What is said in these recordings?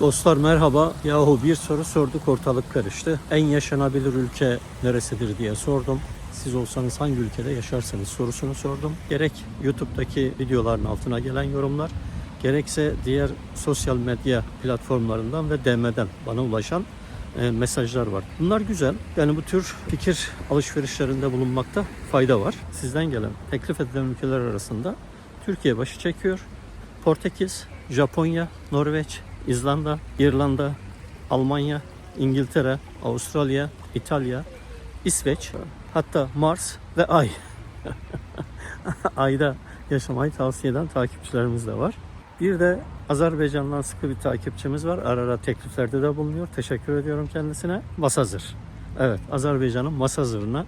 Dostlar merhaba. Yahu bir soru sorduk ortalık karıştı. En yaşanabilir ülke neresidir diye sordum. Siz olsanız hangi ülkede yaşarsınız sorusunu sordum. Gerek YouTube'daki videoların altına gelen yorumlar, gerekse diğer sosyal medya platformlarından ve DM'den bana ulaşan e, mesajlar var. Bunlar güzel. Yani bu tür fikir alışverişlerinde bulunmakta fayda var. Sizden gelen teklif edilen ülkeler arasında Türkiye başı çekiyor. Portekiz, Japonya, Norveç, İzlanda, İrlanda, Almanya, İngiltere, Avustralya, İtalya, İsveç, hatta Mars ve Ay. Ayda yaşamayı tavsiye eden takipçilerimiz de var. Bir de Azerbaycan'dan sıkı bir takipçimiz var. Ara ara tekliflerde de bulunuyor. Teşekkür ediyorum kendisine. Masazır. Evet, Azerbaycan'ın Masazır'ına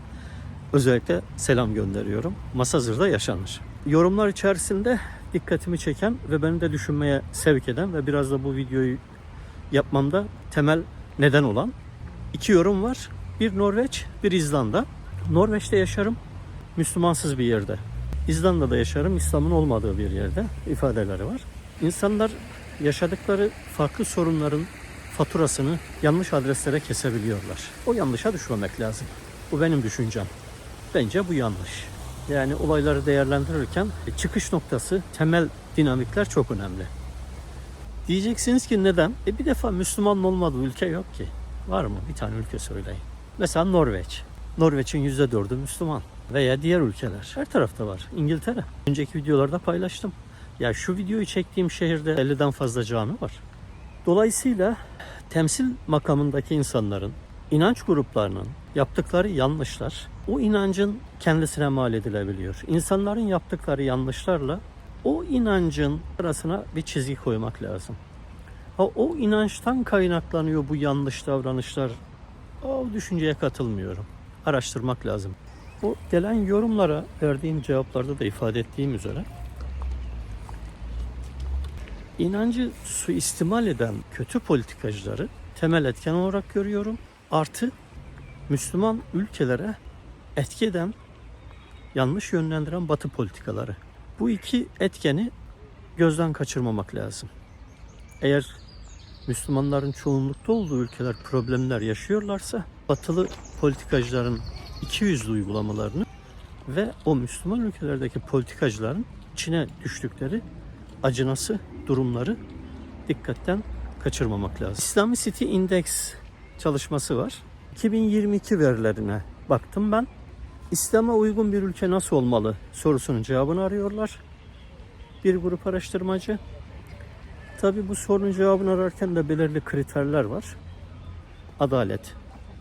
özellikle selam gönderiyorum. Masazır'da yaşanır. Yorumlar içerisinde dikkatimi çeken ve beni de düşünmeye sevk eden ve biraz da bu videoyu yapmamda temel neden olan iki yorum var. Bir Norveç, bir İzlanda. Norveç'te yaşarım, Müslümansız bir yerde. İzlanda'da yaşarım, İslam'ın olmadığı bir yerde ifadeleri var. İnsanlar yaşadıkları farklı sorunların faturasını yanlış adreslere kesebiliyorlar. O yanlışa düşmemek lazım. Bu benim düşüncem. Bence bu yanlış. Yani olayları değerlendirirken çıkış noktası, temel dinamikler çok önemli. Diyeceksiniz ki neden? E bir defa Müslüman olmadığı ülke yok ki. Var mı? Bir tane ülke söyleyin. Mesela Norveç. Norveç'in %4'ü Müslüman. Veya diğer ülkeler. Her tarafta var. İngiltere. Önceki videolarda paylaştım. Ya şu videoyu çektiğim şehirde 50'den fazla cami var. Dolayısıyla temsil makamındaki insanların, inanç gruplarının yaptıkları yanlışlar o inancın kendisine mal edilebiliyor. İnsanların yaptıkları yanlışlarla o inancın arasına bir çizgi koymak lazım. Ha, o inançtan kaynaklanıyor bu yanlış davranışlar. O düşünceye katılmıyorum. Araştırmak lazım. Bu gelen yorumlara verdiğim cevaplarda da ifade ettiğim üzere inancı suistimal eden kötü politikacıları temel etken olarak görüyorum. Artı Müslüman ülkelere etki eden, yanlış yönlendiren batı politikaları. Bu iki etkeni gözden kaçırmamak lazım. Eğer Müslümanların çoğunlukta olduğu ülkeler problemler yaşıyorlarsa batılı politikacıların iki yüzlü uygulamalarını ve o Müslüman ülkelerdeki politikacıların içine düştükleri acınası durumları dikkatten kaçırmamak lazım. İslami City Index çalışması var. 2022 verilerine baktım ben. İslam'a uygun bir ülke nasıl olmalı sorusunun cevabını arıyorlar. Bir grup araştırmacı. Tabi bu sorunun cevabını ararken de belirli kriterler var. Adalet,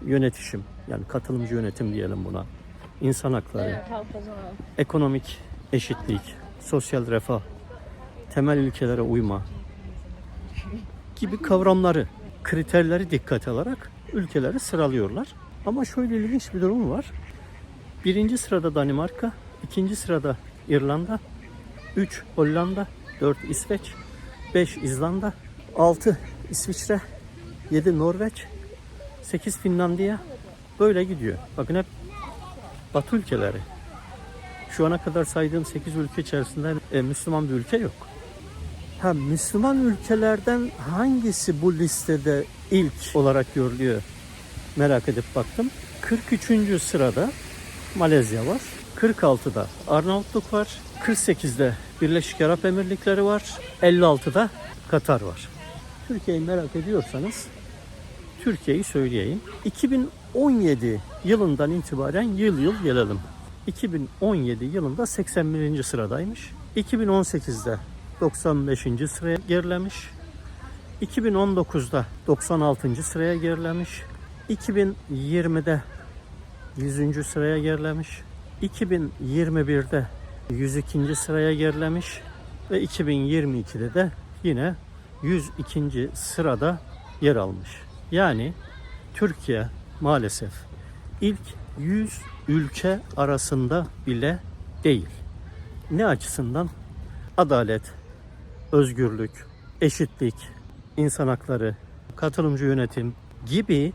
yönetişim yani katılımcı yönetim diyelim buna. İnsan hakları, ekonomik eşitlik, sosyal refah, temel ilkelere uyma gibi kavramları, kriterleri dikkate alarak ülkeleri sıralıyorlar. Ama şöyle ilginç bir durum var. Birinci sırada Danimarka, ikinci sırada İrlanda, 3 Hollanda, 4 İsveç, 5 İzlanda, 6 İsviçre, 7 Norveç, 8 Finlandiya böyle gidiyor. Bakın hep Batı ülkeleri. Şu ana kadar saydığım 8 ülke içerisinde e, Müslüman bir ülke yok. Ha, Müslüman ülkelerden hangisi bu listede ilk olarak görülüyor merak edip baktım. 43. sırada Malezya var. 46'da Arnavutluk var. 48'de Birleşik Arap Emirlikleri var. 56'da Katar var. Türkiye'yi merak ediyorsanız Türkiye'yi söyleyeyim. 2017 yılından itibaren yıl yıl gelelim. 2017 yılında 81. sıradaymış. 2018'de 95. sıraya gerilemiş. 2019'da 96. sıraya gerilemiş. 2020'de 100. sıraya gerilemiş. 2021'de 102. sıraya gerilemiş ve 2022'de de yine 102. sırada yer almış. Yani Türkiye maalesef ilk 100 ülke arasında bile değil. Ne açısından? Adalet, özgürlük, eşitlik, insan hakları, katılımcı yönetim gibi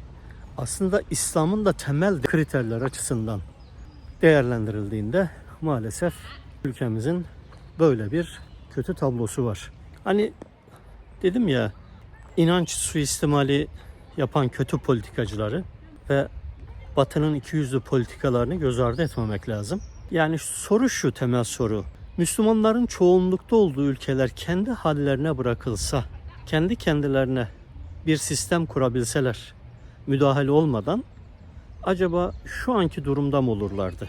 aslında İslam'ın da temel kriterler açısından değerlendirildiğinde maalesef ülkemizin böyle bir kötü tablosu var. Hani dedim ya inanç suistimali yapan kötü politikacıları ve Batı'nın ikiyüzlü politikalarını göz ardı etmemek lazım. Yani soru şu temel soru. Müslümanların çoğunlukta olduğu ülkeler kendi hallerine bırakılsa, kendi kendilerine bir sistem kurabilseler, müdahale olmadan acaba şu anki durumda mı olurlardı?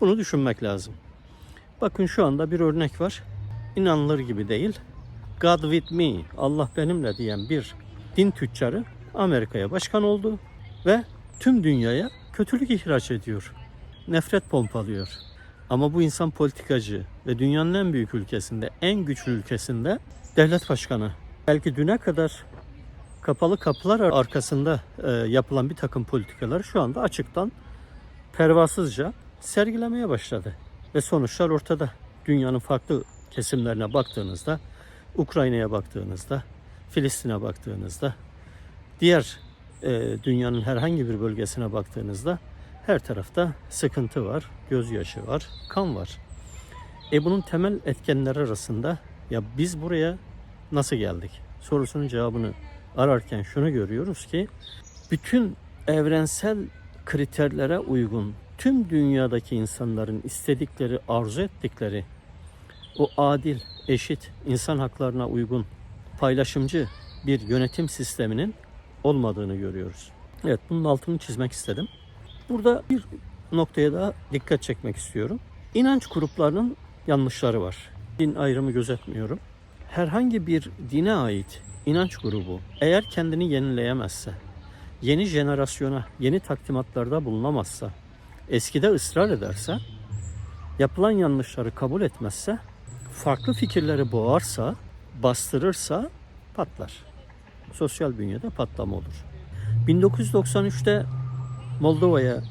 Bunu düşünmek lazım. Bakın şu anda bir örnek var. İnanılır gibi değil. God with me, Allah benimle diyen bir din tüccarı Amerika'ya başkan oldu ve tüm dünyaya kötülük ihraç ediyor. Nefret pompalıyor. Ama bu insan politikacı ve dünyanın en büyük ülkesinde, en güçlü ülkesinde devlet başkanı. Belki düne kadar kapalı kapılar arkasında e, yapılan bir takım politikalar şu anda açıktan pervasızca sergilemeye başladı. Ve sonuçlar ortada. Dünyanın farklı kesimlerine baktığınızda, Ukrayna'ya baktığınızda, Filistin'e baktığınızda, diğer e, dünyanın herhangi bir bölgesine baktığınızda her tarafta sıkıntı var, gözyaşı var, kan var. E bunun temel etkenleri arasında ya biz buraya nasıl geldik sorusunun cevabını ararken şunu görüyoruz ki bütün evrensel kriterlere uygun tüm dünyadaki insanların istedikleri, arzu ettikleri o adil, eşit, insan haklarına uygun, paylaşımcı bir yönetim sisteminin olmadığını görüyoruz. Evet, bunun altını çizmek istedim. Burada bir noktaya daha dikkat çekmek istiyorum. İnanç gruplarının yanlışları var. Din ayrımı gözetmiyorum. Herhangi bir dine ait inanç grubu eğer kendini yenileyemezse, yeni jenerasyona, yeni takdimatlarda bulunamazsa, eskide ısrar ederse, yapılan yanlışları kabul etmezse, farklı fikirleri boğarsa, bastırırsa patlar. Sosyal bünyede patlama olur. 1993'te Moldova'ya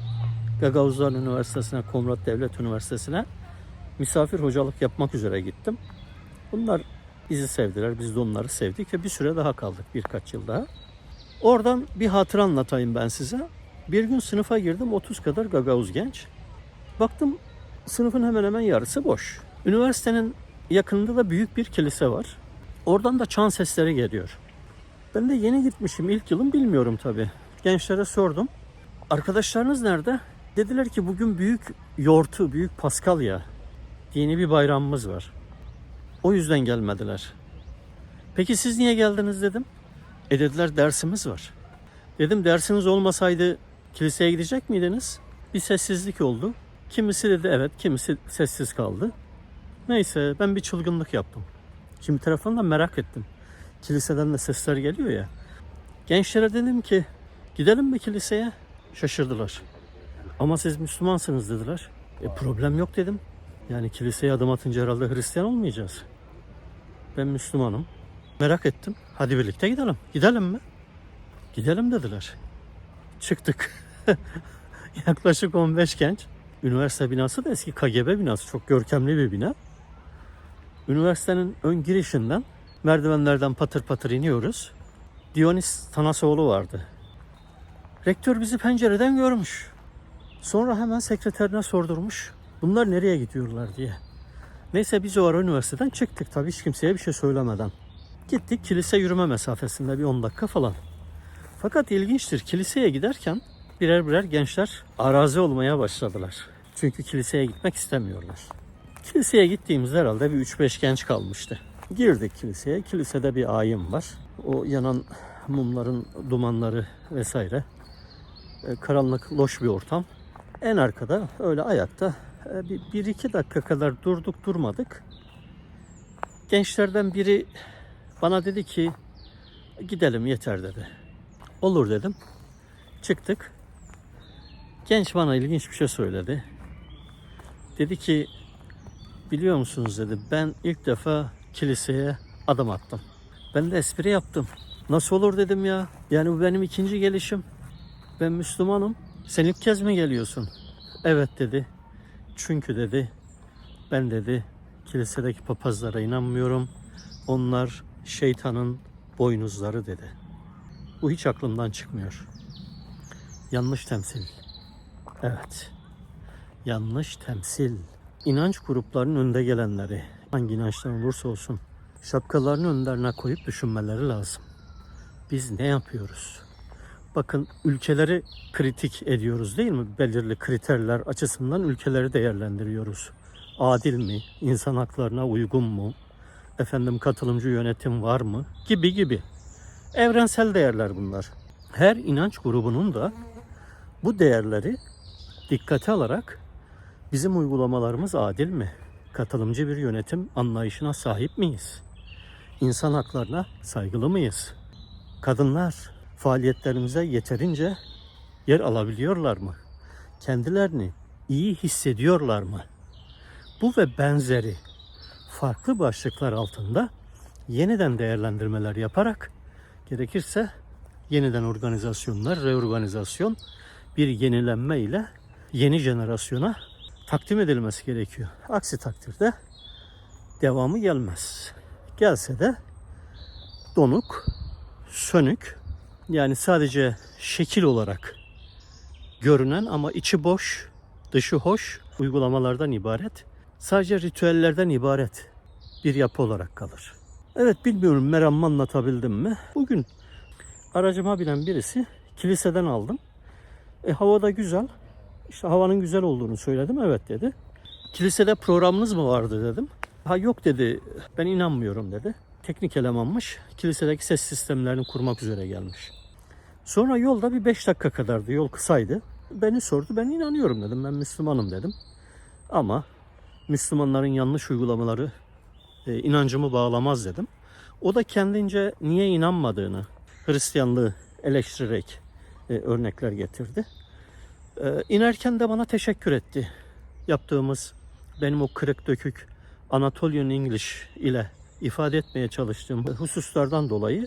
Gagauzlar Üniversitesi'ne, Komrat Devlet Üniversitesi'ne misafir hocalık yapmak üzere gittim. Bunlar bizi sevdiler, biz de onları sevdik ve bir süre daha kaldık, birkaç yıl daha. Oradan bir hatıra anlatayım ben size. Bir gün sınıfa girdim, 30 kadar Gagavuz genç. Baktım sınıfın hemen hemen yarısı boş. Üniversitenin yakınında da büyük bir kilise var. Oradan da çan sesleri geliyor. Ben de yeni gitmişim, ilk yılım bilmiyorum tabii. Gençlere sordum. Arkadaşlarınız nerede? Dediler ki bugün büyük yortu, büyük Paskalya. Dini bir bayramımız var. O yüzden gelmediler. Peki siz niye geldiniz dedim. E dediler dersimiz var. Dedim dersiniz olmasaydı kiliseye gidecek miydiniz? Bir sessizlik oldu. Kimisi dedi evet, kimisi sessiz kaldı. Neyse ben bir çılgınlık yaptım. Şimdi tarafından merak ettim. Kiliseden de sesler geliyor ya. Gençlere dedim ki gidelim mi kiliseye? Şaşırdılar. Ama siz Müslümansınız dediler. E problem yok dedim. Yani kiliseye adım atınca herhalde Hristiyan olmayacağız. Ben Müslümanım. Merak ettim. Hadi birlikte gidelim. Gidelim mi? Gidelim dediler. Çıktık. Yaklaşık 15 genç. Üniversite binası da eski KGB binası. Çok görkemli bir bina. Üniversitenin ön girişinden merdivenlerden patır patır iniyoruz. Dionis Tanasoğlu vardı. Rektör bizi pencereden görmüş. Sonra hemen sekreterine sordurmuş. Bunlar nereye gidiyorlar diye. Neyse biz o ara üniversiteden çıktık tabii hiç kimseye bir şey söylemeden. Gittik kilise yürüme mesafesinde bir 10 dakika falan. Fakat ilginçtir kiliseye giderken birer birer gençler arazi olmaya başladılar. Çünkü kiliseye gitmek istemiyorlar. Kiliseye gittiğimizde herhalde bir 3-5 genç kalmıştı. Girdik kiliseye. Kilisede bir ayin var. O yanan mumların dumanları vesaire. E, karanlık, loş bir ortam. En arkada öyle ayakta bir iki dakika kadar durduk durmadık. Gençlerden biri bana dedi ki gidelim yeter dedi. Olur dedim. Çıktık. Genç bana ilginç bir şey söyledi. Dedi ki biliyor musunuz dedi ben ilk defa kiliseye adım attım. Ben de espri yaptım. Nasıl olur dedim ya. Yani bu benim ikinci gelişim. Ben Müslümanım. Sen ilk kez mi geliyorsun? Evet dedi. Çünkü dedi ben dedi kilisedeki papazlara inanmıyorum. Onlar şeytanın boynuzları dedi. Bu hiç aklımdan çıkmıyor. Yanlış temsil. Evet. Yanlış temsil. İnanç gruplarının önde gelenleri, hangi inançtan olursa olsun, şapkalarını önlerine koyup düşünmeleri lazım. biz ne yapıyoruz? Bakın ülkeleri kritik ediyoruz değil mi? Belirli kriterler açısından ülkeleri değerlendiriyoruz. Adil mi? İnsan haklarına uygun mu? Efendim katılımcı yönetim var mı? Gibi gibi. Evrensel değerler bunlar. Her inanç grubunun da bu değerleri dikkate alarak bizim uygulamalarımız adil mi? Katılımcı bir yönetim anlayışına sahip miyiz? İnsan haklarına saygılı mıyız? Kadınlar faaliyetlerimize yeterince yer alabiliyorlar mı? Kendilerini iyi hissediyorlar mı? Bu ve benzeri farklı başlıklar altında yeniden değerlendirmeler yaparak gerekirse yeniden organizasyonlar, reorganizasyon bir yenilenme ile yeni jenerasyona takdim edilmesi gerekiyor. Aksi takdirde devamı gelmez. Gelse de donuk, sönük yani sadece şekil olarak görünen ama içi boş, dışı hoş uygulamalardan ibaret, sadece ritüellerden ibaret bir yapı olarak kalır. Evet bilmiyorum meramımı anlatabildim mi? Bugün aracıma binen birisi kiliseden aldım. E, hava da güzel. İşte havanın güzel olduğunu söyledim. Evet dedi. Kilisede programınız mı vardı dedim. Ha yok dedi. Ben inanmıyorum dedi. Teknik elemanmış. Kilisedeki ses sistemlerini kurmak üzere gelmiş. Sonra yolda bir 5 dakika kadardı. Yol kısaydı. Beni sordu. Ben inanıyorum dedim. Ben Müslümanım dedim. Ama Müslümanların yanlış uygulamaları e, inancımı bağlamaz dedim. O da kendince niye inanmadığını Hristiyanlığı eleştirerek e, örnekler getirdi. E, inerken de bana teşekkür etti. Yaptığımız benim o kırık dökük Anatolian English ile ifade etmeye çalıştığım hususlardan dolayı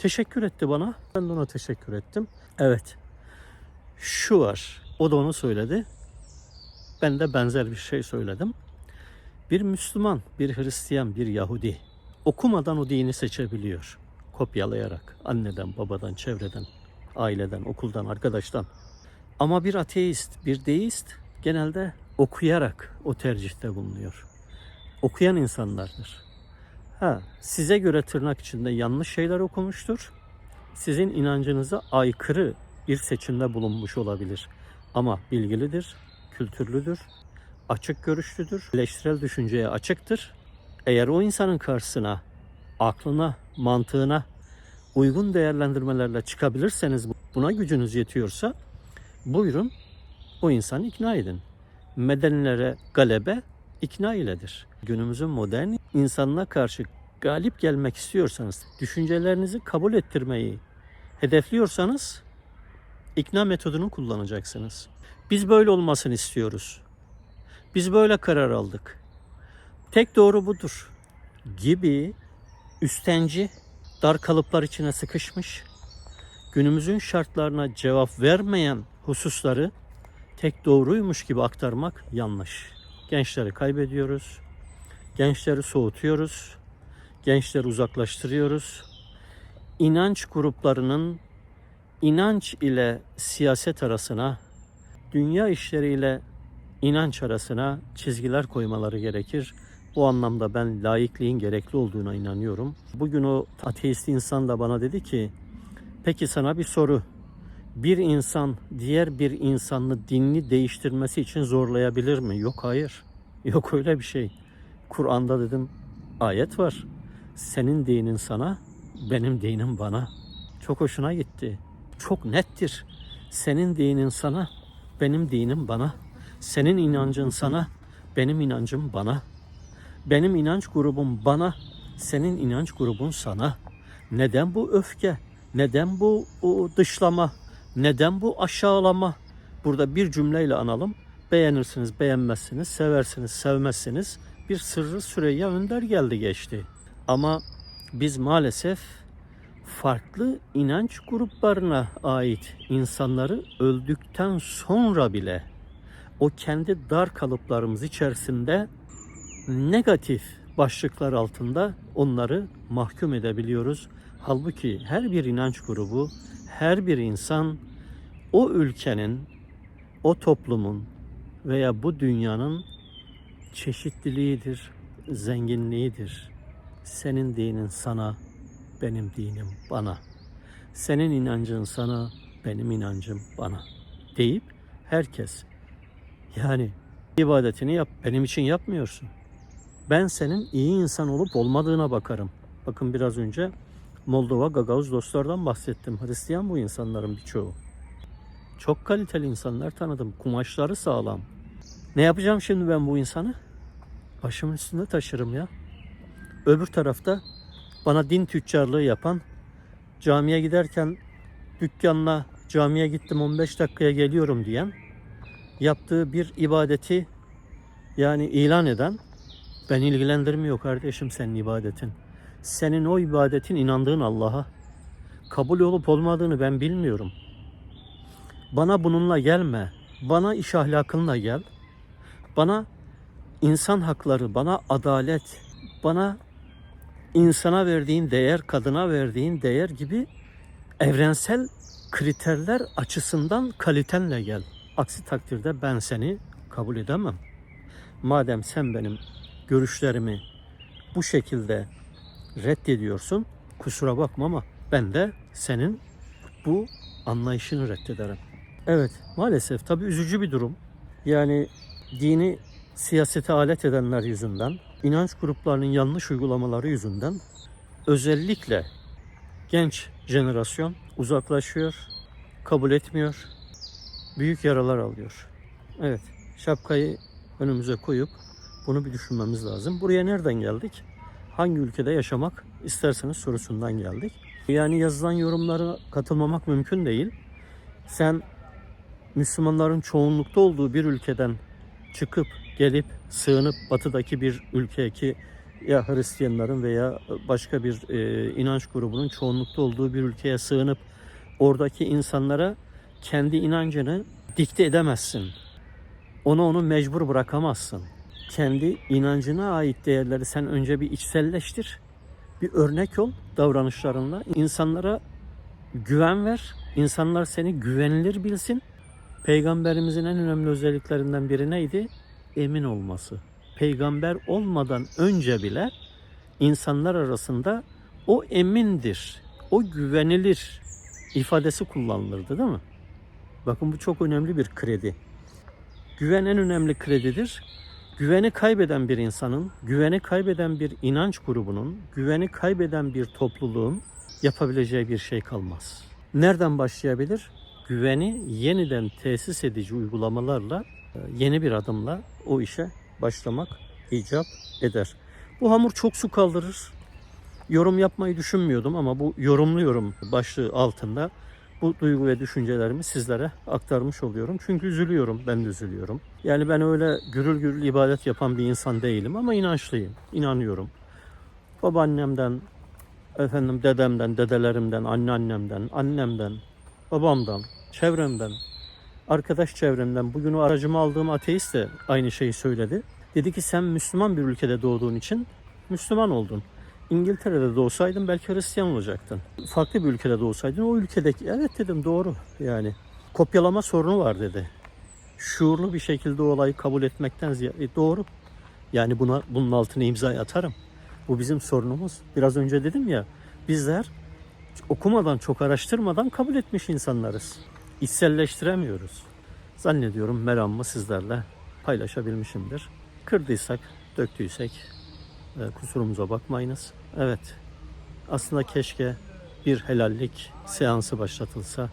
teşekkür etti bana. Ben de ona teşekkür ettim. Evet. Şu var. O da onu söyledi. Ben de benzer bir şey söyledim. Bir Müslüman, bir Hristiyan, bir Yahudi okumadan o dini seçebiliyor. Kopyalayarak anneden, babadan, çevreden, aileden, okuldan, arkadaştan. Ama bir ateist, bir deist genelde okuyarak o tercihte bulunuyor. Okuyan insanlardır. Ha, size göre tırnak içinde yanlış şeyler okumuştur. Sizin inancınıza aykırı bir seçimde bulunmuş olabilir. Ama bilgilidir, kültürlüdür, açık görüşlüdür, eleştirel düşünceye açıktır. Eğer o insanın karşısına, aklına, mantığına uygun değerlendirmelerle çıkabilirseniz, buna gücünüz yetiyorsa buyurun o insanı ikna edin. Medenilere galebe ikna iledir. Günümüzün modern insanına karşı galip gelmek istiyorsanız, düşüncelerinizi kabul ettirmeyi hedefliyorsanız ikna metodunu kullanacaksınız. Biz böyle olmasını istiyoruz. Biz böyle karar aldık. Tek doğru budur gibi üstenci, dar kalıplar içine sıkışmış, günümüzün şartlarına cevap vermeyen hususları tek doğruymuş gibi aktarmak yanlış. Gençleri kaybediyoruz. Gençleri soğutuyoruz. Gençleri uzaklaştırıyoruz. İnanç gruplarının inanç ile siyaset arasına, dünya işleriyle inanç arasına çizgiler koymaları gerekir. Bu anlamda ben laikliğin gerekli olduğuna inanıyorum. Bugün o ateist insan da bana dedi ki, peki sana bir soru. Bir insan diğer bir insanı dinini değiştirmesi için zorlayabilir mi? Yok hayır. Yok öyle bir şey. Kur'an'da dedim ayet var. Senin dinin sana, benim dinim bana. Çok hoşuna gitti. Çok nettir. Senin dinin sana, benim dinim bana. Senin inancın sana, benim inancım bana. Benim inanç grubum bana, senin inanç grubun sana. Neden bu öfke? Neden bu dışlama? Neden bu aşağılama? Burada bir cümleyle analım. Beğenirsiniz, beğenmezsiniz, seversiniz, sevmezsiniz. Bir sırrı Süreyya Önder geldi geçti. Ama biz maalesef farklı inanç gruplarına ait insanları öldükten sonra bile o kendi dar kalıplarımız içerisinde negatif başlıklar altında onları mahkum edebiliyoruz. Halbuki her bir inanç grubu, her bir insan o ülkenin, o toplumun veya bu dünyanın çeşitliliğidir, zenginliğidir. Senin dinin sana, benim dinim bana. Senin inancın sana, benim inancım bana deyip herkes yani ibadetini yap. Benim için yapmıyorsun. Ben senin iyi insan olup olmadığına bakarım. Bakın biraz önce Moldova Gagavuz dostlardan bahsettim. Hristiyan bu insanların birçoğu. Çok kaliteli insanlar tanıdım. Kumaşları sağlam. Ne yapacağım şimdi ben bu insanı? Başımın üstünde taşırım ya. Öbür tarafta bana din tüccarlığı yapan, camiye giderken dükkanla camiye gittim 15 dakikaya geliyorum diyen, yaptığı bir ibadeti yani ilan eden, ben ilgilendirmiyor kardeşim senin ibadetin. Senin o ibadetin inandığın Allah'a kabul olup olmadığını ben bilmiyorum. Bana bununla gelme. Bana iş ahlakınla gel. Bana insan hakları, bana adalet, bana insana verdiğin değer, kadına verdiğin değer gibi evrensel kriterler açısından kalitenle gel. Aksi takdirde ben seni kabul edemem. Madem sen benim görüşlerimi bu şekilde reddediyorsun, kusura bakma ama ben de senin bu anlayışını reddederim. Evet, maalesef tabii üzücü bir durum. Yani dini siyasete alet edenler yüzünden, inanç gruplarının yanlış uygulamaları yüzünden özellikle genç jenerasyon uzaklaşıyor, kabul etmiyor, büyük yaralar alıyor. Evet, şapkayı önümüze koyup bunu bir düşünmemiz lazım. Buraya nereden geldik? Hangi ülkede yaşamak isterseniz sorusundan geldik. Yani yazılan yorumlara katılmamak mümkün değil. Sen Müslümanların çoğunlukta olduğu bir ülkeden çıkıp gelip sığınıp batıdaki bir ülkeye ki ya Hristiyanların veya başka bir e, inanç grubunun çoğunlukta olduğu bir ülkeye sığınıp oradaki insanlara kendi inancını dikte edemezsin. Ona onu mecbur bırakamazsın. Kendi inancına ait değerleri sen önce bir içselleştir. Bir örnek ol davranışlarınla. İnsanlara güven ver. İnsanlar seni güvenilir bilsin. Peygamberimizin en önemli özelliklerinden biri neydi? Emin olması. Peygamber olmadan önce bile insanlar arasında o emindir, o güvenilir ifadesi kullanılırdı değil mi? Bakın bu çok önemli bir kredi. Güven en önemli kredidir. Güveni kaybeden bir insanın, güveni kaybeden bir inanç grubunun, güveni kaybeden bir topluluğun yapabileceği bir şey kalmaz. Nereden başlayabilir? Güveni yeniden tesis edici uygulamalarla, e, yeni bir adımla o işe başlamak icap eder. Bu hamur çok su kaldırır. Yorum yapmayı düşünmüyordum ama bu yorumluyorum başlığı altında bu duygu ve düşüncelerimi sizlere aktarmış oluyorum. Çünkü üzülüyorum, ben de üzülüyorum. Yani ben öyle gürül gürül ibadet yapan bir insan değilim ama inançlıyım, inanıyorum. Babaannemden, efendim dedemden, dedelerimden, anneannemden, annemden, babamdan, çevremden, arkadaş çevremden, bugün o aracımı aldığım ateist de aynı şeyi söyledi. Dedi ki sen Müslüman bir ülkede doğduğun için Müslüman oldun. İngiltere'de doğsaydın belki Hristiyan olacaktın. Farklı bir ülkede doğsaydın o ülkedeki evet dedim doğru yani. Kopyalama sorunu var dedi. Şuurlu bir şekilde olayı kabul etmekten ziyade doğru. Yani buna bunun altına imza atarım. Bu bizim sorunumuz. Biraz önce dedim ya bizler okumadan çok araştırmadan kabul etmiş insanlarız. İçselleştiremiyoruz. Zannediyorum meramımı sizlerle paylaşabilmişimdir. Kırdıysak, döktüysek e, kusurumuza bakmayınız. Evet, aslında keşke bir helallik seansı başlatılsa.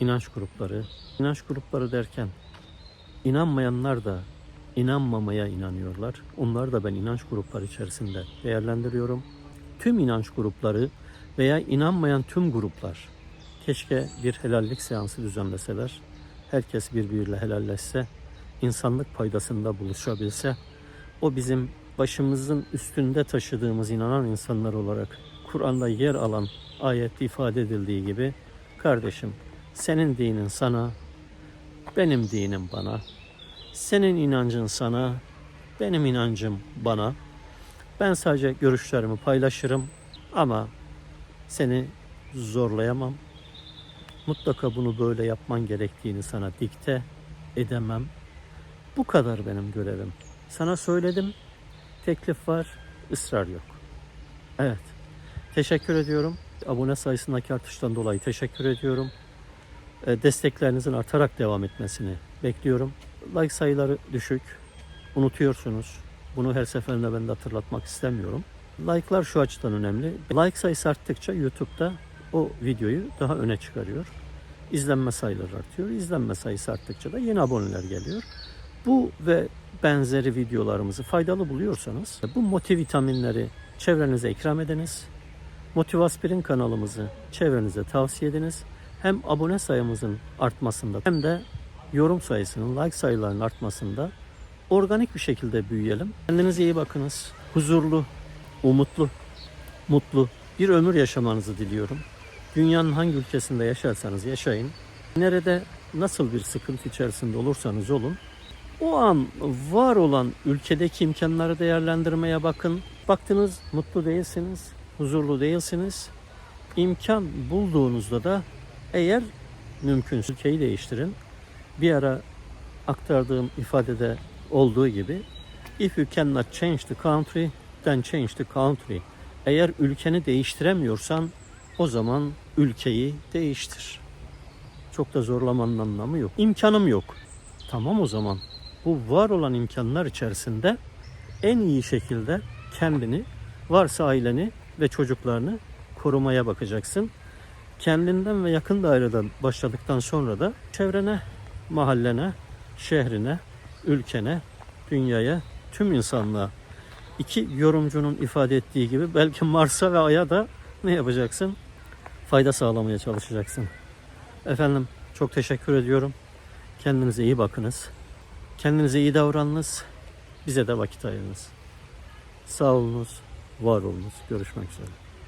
İnanç grupları, inanç grupları derken inanmayanlar da inanmamaya inanıyorlar. Onlar da ben inanç grupları içerisinde değerlendiriyorum. Tüm inanç grupları veya inanmayan tüm gruplar keşke bir helallik seansı düzenleseler. Herkes birbiriyle helalleşse, insanlık paydasında buluşabilse, o bizim başımızın üstünde taşıdığımız inanan insanlar olarak Kur'an'da yer alan ayette ifade edildiği gibi kardeşim senin dinin sana, benim dinim bana, senin inancın sana, benim inancım bana. Ben sadece görüşlerimi paylaşırım ama seni zorlayamam. Mutlaka bunu böyle yapman gerektiğini sana dikte edemem. Bu kadar benim görevim. Sana söyledim, teklif var, ısrar yok. Evet, teşekkür ediyorum. Abone sayısındaki artıştan dolayı teşekkür ediyorum. E, Desteklerinizin artarak devam etmesini bekliyorum. Like sayıları düşük. Unutuyorsunuz. Bunu her seferinde ben de hatırlatmak istemiyorum. Like'lar şu açıdan önemli. Like sayısı arttıkça YouTube'da o videoyu daha öne çıkarıyor. İzlenme sayıları artıyor. İzlenme sayısı arttıkça da yeni aboneler geliyor. Bu ve benzeri videolarımızı faydalı buluyorsanız bu multivitaminleri çevrenize ikram ediniz. Motivaspirin kanalımızı çevrenize tavsiye ediniz. Hem abone sayımızın artmasında hem de yorum sayısının, like sayılarının artmasında organik bir şekilde büyüyelim. Kendinize iyi bakınız. Huzurlu, umutlu, mutlu bir ömür yaşamanızı diliyorum. Dünyanın hangi ülkesinde yaşarsanız yaşayın. Nerede nasıl bir sıkıntı içerisinde olursanız olun. O an var olan ülkedeki imkanları değerlendirmeye bakın. Baktınız mutlu değilsiniz, huzurlu değilsiniz. İmkan bulduğunuzda da eğer mümkünse ülkeyi değiştirin. Bir ara aktardığım ifadede olduğu gibi if you cannot change the country then change the country. Eğer ülkeni değiştiremiyorsan o zaman ülkeyi değiştir. Çok da zorlamanın anlamı yok. İmkanım yok. Tamam o zaman. Bu var olan imkanlar içerisinde en iyi şekilde kendini, varsa aileni ve çocuklarını korumaya bakacaksın. Kendinden ve yakın daireden başladıktan sonra da çevrene, mahallene, şehrine, ülkene, dünyaya, tüm insanlığa iki yorumcunun ifade ettiği gibi belki Mars'a ve Ay'a da ne yapacaksın? Fayda sağlamaya çalışacaksın. Efendim çok teşekkür ediyorum. Kendinize iyi bakınız. Kendinize iyi davranınız. Bize de vakit ayırınız. Sağ olunuz, var olunuz. Görüşmek üzere.